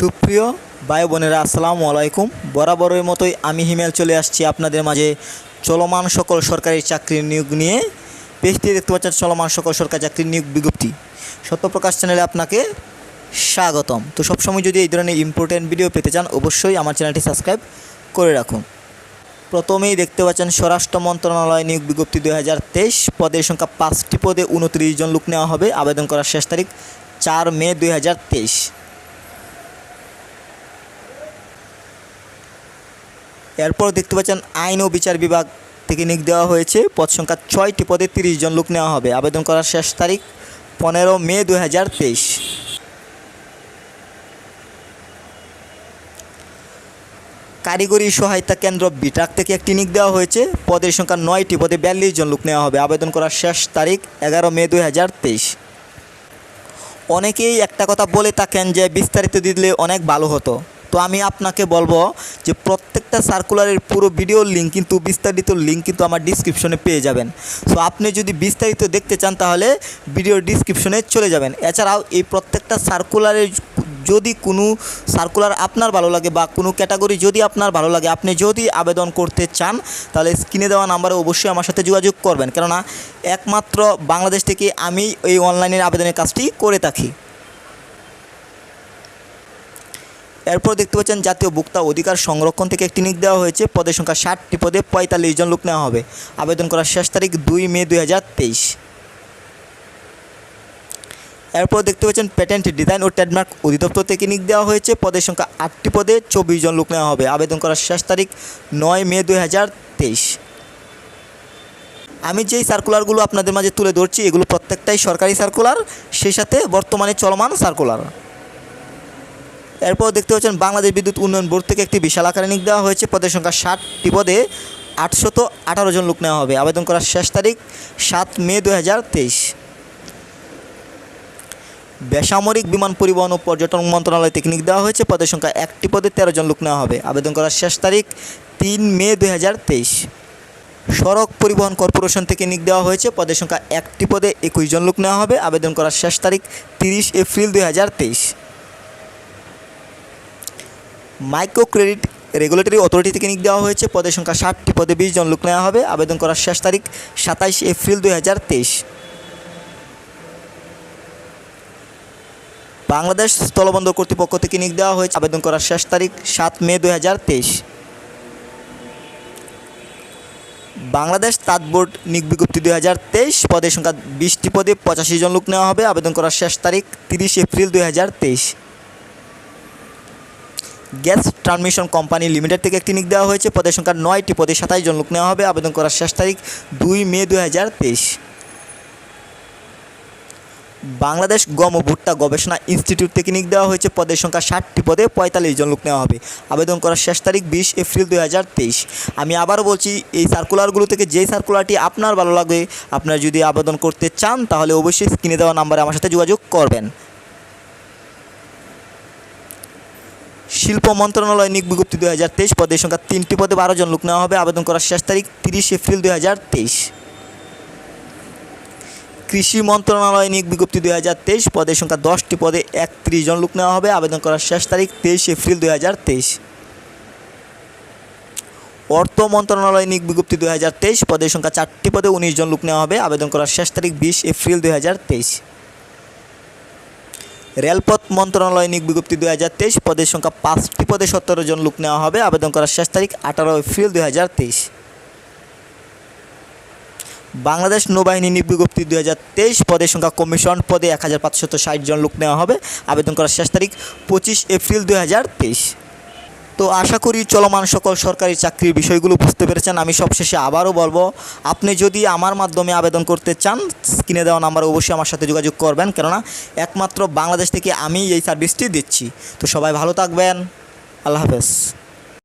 সুপ্রিয় ভাই বোনেরা, আসসালামু আলাইকুম। বরাবরের মতোই আমি হিমেল চলে আসছি আপনাদের মাঝে চলমান সকল সরকারি চাকরির নিয়োগ নিয়ে। পেজটি দেখতে পাচ্ছেন চলমান সকল সরকারি চাকরির নিয়োগ বিজ্ঞপ্তি। সত্যপ্রকাশ চ্যানেলে আপনাকে স্বাগতম। তো সবসময় যদি এই ধরনের ইম্পর্টেন্ট ভিডিও পেতে চান, অবশ্যই আমার চ্যানেলটি সাবস্ক্রাইব করে রাখুন। প্রথমেই দেখতে পাচ্ছেন স্বরাষ্ট্র মন্ত্রণালয় নিয়োগ বিজ্ঞপ্তি দুই হাজার তেইশ। পদের সংখ্যা পাঁচটি পদে উনত্রিশ জন লোক নেওয়া হবে। আবেদন করার শেষ তারিখ চার মে দু হাজার তেইশ হাজার তেইশ এরপর দেখতে পাচ্ছেন আইন ও বিচার বিভাগ থেকে নিয়োগ দেওয়া হয়েছে। পদ সংখ্যা ছয়টি, পদে তিরিশ জন লোক নেওয়া হবে। আবেদন করার শেষ তারিখ পনেরো মে দু হাজার তেইশ। কারিগরি সহায়তা কেন্দ্র বিটাক থেকে একটি নিয়োগ দেওয়া হয়েছে। পদের সংখ্যা নয়টি, পদে বিয়াল্লিশ জন লোক নেওয়া হবে। আবেদন করার শেষ তারিখ এগারো মে দু হাজার তেইশ। অনেকেই একটা কথা বলে থাকেন যে বিস্তারিত দিলে অনেক ভালো হতো। তো আমি আপনাকে বলব যে প্রত্যেকটা সার্কুলারের পুরো ভিডিওর লিঙ্ক কিন্তু, বিস্তারিত লিঙ্ক কিন্তু আমার ডিসক্রিপশনে পেয়ে যাবেন। সো আপনি যদি বিস্তারিত দেখতে চান তাহলে ভিডিওর ডিসক্রিপশনে চলে যাবেন। এছাড়াও এই প্রত্যেকটা সার্কুলারের যদি কোনো সার্কুলার আপনার ভালো লাগে বা কোনো ক্যাটাগরি যদি আপনার ভালো লাগে, আপনি যদি আবেদন করতে চান, তাহলে স্ক্রিনে দেওয়া নাম্বারে অবশ্যই আমার সাথে যোগাযোগ করবেন। কেননা, একমাত্র বাংলাদেশ থেকে আমি এই অনলাইনের আবেদনের কাজটি করে থাকি। এরপর দেখতে পাচ্ছেন জাতীয় ভোক্তা অধিকার সংরক্ষণ থেকে একটি নিয়োগ দেওয়া হয়েছে। পদের সংখ্যা ষাটটি পদে পঁয়তাল্লিশ জন লোক নেওয়া হবে। আবেদন করার শেষ তারিখ দুই মে দুই হাজার তেইশ। এরপর দেখতে পাচ্ছেন প্যাটেন্ট ডিজাইন ও ট্রেডমার্ক অধিদপ্তর থেকে নিয়োগ দেওয়া হয়েছে। পদের সংখ্যা আটটি পদে চব্বিশ জন লোক নেওয়া হবে। আবেদন করার শেষ তারিখ নয় মে দুই হাজার তেইশ। আমি যেই সার্কুলারগুলো আপনাদের মাঝে তুলে ধরছি, এগুলো প্রত্যেকটাই সরকারি সার্কুলার, সেই সাথে বর্তমানে চলমান সার্কুলার। এরপর দেখতে পাচ্ছেন বাংলাদেশ বিদ্যুৎ উন্নয়ন বোর্ড থেকে একটি বিশাল আকারে নিয়োগ দেওয়া হয়েছে। পদের সংখ্যা ষাটটি পদে আটশত আঠারো জন লোক নেওয়া হবে। আবেদন করার শেষ তারিখ সাত মে দু হাজার তেইশ। বেসামরিক বিমান পরিবহন ও পর্যটন মন্ত্রণালয় থেকে নিয়োগ দেওয়া হয়েছে। পদের সংখ্যা একটি পদে তেরো জন লোক নেওয়া হবে। আবেদন করার শেষ তারিখ তিন মে দু হাজার তেইশ। সড়ক পরিবহন কর্পোরেশন থেকে নিয়োগ দেওয়া হয়েছে। পদের সংখ্যা একটি পদে একুশ জন লোক নেওয়া হবে। আবেদন করার শেষ তারিখ তিরিশ এপ্রিল দু হাজার তেইশ। মাইক্রো ক্রেডিট রেগুলেটরি অথরিটি থেকে নিয়োগ দেওয়া হয়েছে। পদের সংখ্যা ষাটটি। পদে বিশ জন লোক নেওয়া হবে। আবেদন করার শেষ তারিখ সাতাইশ এপ্রিল দুই হাজার তেইশ। বাংলাদেশ স্থলবন্দর কর্তৃপক্ষ থেকে নিয়োগ দেওয়া হয়েছে। আবেদন করার শেষ তারিখ সাত মে দুই হাজার তেইশ। বাংলাদেশ তাঁত বোর্ড নিয়োগ বিজ্ঞপ্তি দুই হাজার তেইশ। পদের সংখ্যা বিশটি। পদে পঁচাশি জন লোক নেওয়া হবে। আবেদন করার শেষ তারিখ তিরিশ এপ্রিল দুই হাজার তেইশ। গ্যাস ট্রান্সমিশন কোম্পানি লিমিটেড থেকে একটি নিয়োগ দেওয়া হয়েছে। পদের সংখ্যা নয়টি। পদে সাতাশ জন লোক নেওয়া হবে। আবেদন করার শেষ তারিখ দুই মে দু হাজার তেইশ। বাংলাদেশ গম ও ভুট্টা গবেষণা ইনস্টিটিউট থেকে নিয়োগ দেওয়া হয়েছে। পদের সংখ্যা ষাটটি পদে পঁয়তাল্লিশ জন লোক নেওয়া হবে। আবেদন করার শেষ তারিখ বিশ এপ্রিল দু হাজার তেইশ। আমি আবারও বলছি, এই সার্কুলারগুলো থেকে যেই সার্কুলারটি আপনার ভালো লাগে আপনারা যদি আবেদন করতে চান, তাহলে অবশ্যই স্ক্রিনে দেওয়া নাম্বারে আমার সাথে যোগাযোগ করবেন। শিল্প মন্ত্রণালয় নিয়োগ বিজ্ঞপ্তি দু হাজার তেইশ পদের সংখ্যা তিনটি পদে বারো জন লোক নেওয়া হবে। আবেদন করার শেষ তারিখ তিরিশ এপ্রিল দু হাজার তেইশ। কৃষি মন্ত্রণালয় নিয়োগ বিজ্ঞপ্তি দুই হাজার তেইশ পদের সংখ্যা দশটি পদে একত্রিশ জন লোক নেওয়া হবে। আবেদন করার শেষ তারিখ তেইশ এপ্রিল দুই হাজার তেইশ। অর্থ মন্ত্রণালয় নিয়োগ বিজ্ঞপ্তি দুই হাজার তেইশ পদের সংখ্যা চারটি পদে উনিশ জন লোক নেওয়া হবে। আবেদন করার শেষ তারিখ বিশ এপ্রিল দুই হাজার তেইশ। রেলপথ মন্ত্রণালয় নিয়োগ বিজ্ঞপ্তি দু হাজার তেইশ, পদের সংখ্যা পাঁচটি পদে সতেরো জন লোক নেওয়া হবে। আবেদন করার শেষ তারিখ আঠারো এপ্রিল দু হাজার তেইশ। বাংলাদেশ নৌবাহিনী নিয়োগ বিজ্ঞপ্তি দু হাজার তেইশ, পদের সংখ্যা কমিশন পদে এক হাজার পাঁচশত ষাট জন লোক নেওয়া হবে। আবেদন করার শেষ তারিখ পঁচিশ এপ্রিল দু হাজার তেইশ। তো আশা করি চলমান সকল সরকারি চাকরির বিষয়গুলো বুঝতে পেরেছেন। আমি সবশেষে আবারও বলব, আপনি যদি আমার মাধ্যমে আবেদন করতে চান, স্ক্রিনে দেওয়া নাম্বার অবশ্যই আমার সাথে যোগাযোগ করবেন। কেননা, একমাত্র বাংলাদেশ থেকে আমি এই সার্ভিসটি দিচ্ছি। তো সবাই ভালো থাকবেন। আল্লাহ হাফেজ।